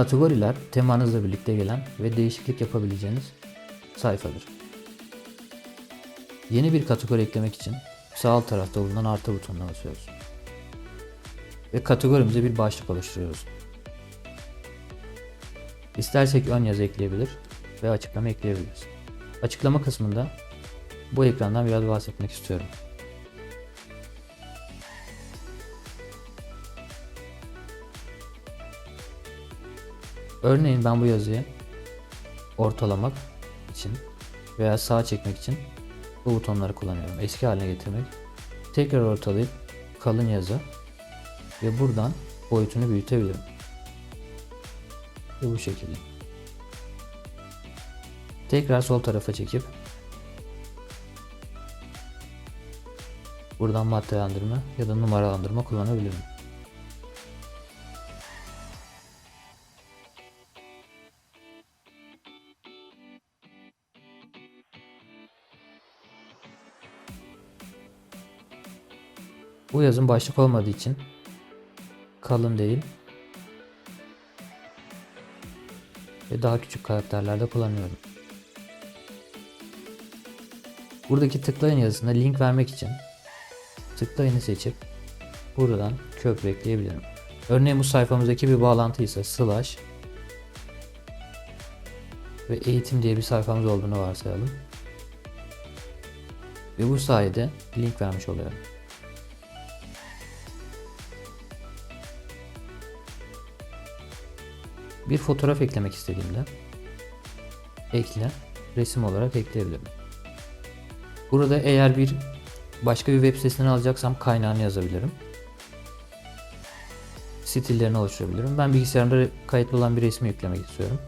Kategoriler temanızla birlikte gelen ve değişiklik yapabileceğiniz sayfadır. Yeni bir kategori eklemek için sağ alt tarafta bulunan artı butonuna basıyoruz. Ve kategorimize bir başlık oluşturuyoruz. İstersek ön yazı ekleyebilir ve açıklama ekleyebiliriz. Açıklama kısmında bu ekrandan biraz bahsetmek istiyorum. Örneğin ben bu yazıyı ortalamak için veya sağa çekmek için bu butonları kullanıyorum. Eski haline getirmek. Tekrar ortalayıp kalın yazı ve buradan boyutunu büyütebilirim. Ve bu şekilde. Tekrar sol tarafa çekip buradan maddelendirme ya da numaralandırma kullanabilirim. Bu yazın başlık olmadığı için kalın değil ve daha küçük karakterlerde kullanıyorum. Buradaki tıklayın yazısına link vermek için tıklayını seçip buradan köprü ekleyebilirim. Örneğin bu sayfamızdaki bir bağlantı ise slash ve eğitim diye bir sayfamız olduğunu varsayalım. Ve bu sayede link vermiş oluyorum. Bir fotoğraf eklemek istediğimde ekle resim olarak ekleyebilirim. Burada eğer bir başka bir web sitesinden alacaksam kaynağını yazabilirim. Stillerini oluşturabilirim. Ben bilgisayarımda kayıtlı olan bir resmi yüklemek istiyorum.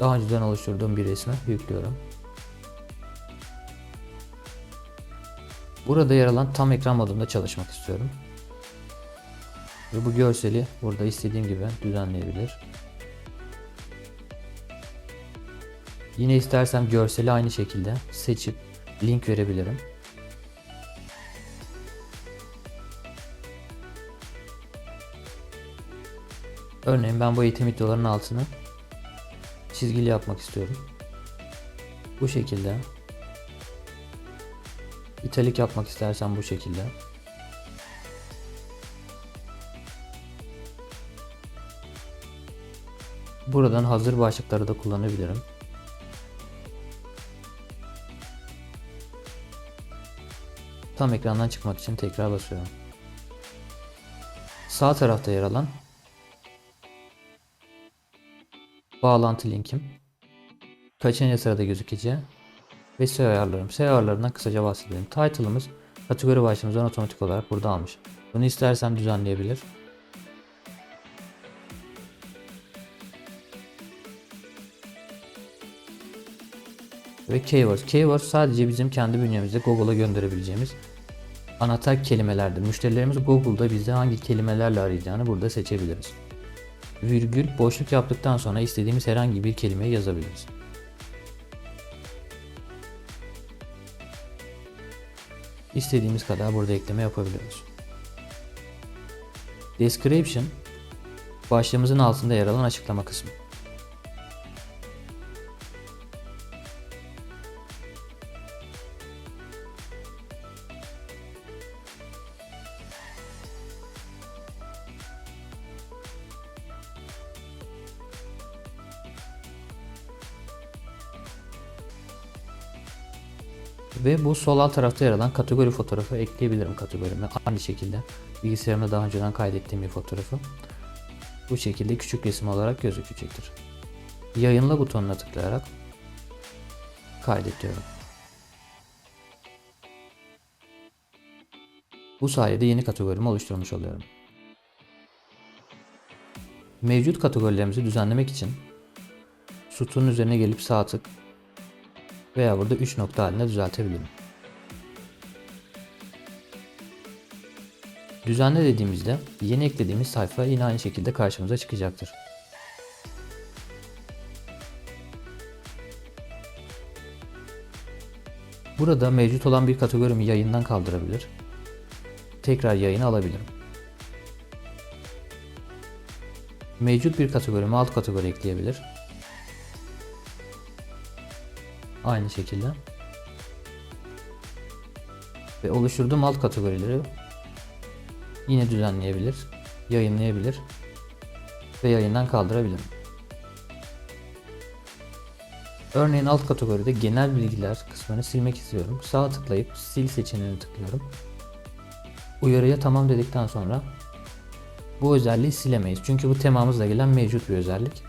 Daha önceden oluşturduğum bir resmi yüklüyorum. Burada yer alan tam ekran modunda çalışmak istiyorum. Ve bu görseli burada istediğim gibi düzenleyebilir. Yine istersem görseli aynı şekilde seçip link verebilirim. Örneğin ben bu eğitim videolarının altını çizgili yapmak istiyorum. Bu şekilde. İtalik yapmak istersem bu şekilde. Buradan hazır başlıkları da kullanabilirim. Tam ekrandan çıkmak için tekrar basıyorum. Sağ tarafta yer alan bağlantı linkim kaçıncı sırada gözükeceği ve SEO ayarlarım. SEO ayarlarından kısaca bahsedelim. Title'ımız kategori başlığımızdan otomatik olarak burada almış. Bunu istersem düzenleyebilir. Ve keywords. Keywords sadece bizim kendi bünyemizde Google'a gönderebileceğimiz anahtar kelimelerdir. Müşterilerimiz Google'da bize hangi kelimelerle arayacağını burada seçebiliriz. Virgül boşluk yaptıktan sonra istediğimiz herhangi bir kelimeyi yazabiliriz. İstediğimiz kadar burada ekleme yapabiliyoruz. Description başlığımızın altında yer alan açıklama kısmı. Ve bu sol alt tarafta yer alan kategori fotoğrafı ekleyebilirim kategorime. Aynı şekilde bilgisayarımda daha önceden kaydettiğim bir fotoğrafı. Bu şekilde küçük resim olarak gözükecektir. Yayınla butonuna tıklayarak kaydediyorum. Bu sayede yeni kategorimi oluşturmuş oluyorum. Mevcut kategorilerimizi düzenlemek için sütunun üzerine gelip sağ tık veya burada 3 nokta haline düzeltebilirim. Düzenle dediğimizde yeni eklediğimiz sayfa yine aynı şekilde karşımıza çıkacaktır. Burada mevcut olan bir kategorimi yayından kaldırabilir. Tekrar yayına alabilirim. Mevcut bir kategorime alt kategori ekleyebilir. Aynı şekilde. Ve oluşturduğum alt kategorileri yine düzenleyebilir, yayınlayabilir ve yayından kaldırabilirim. Örneğin alt kategoride genel bilgiler kısmını silmek istiyorum. Sağ tıklayıp sil seçeneğine tıklıyorum. Uyarıya tamam dedikten sonra bu özelliği silemeyiz. Çünkü bu temamızla gelen mevcut bir özellik.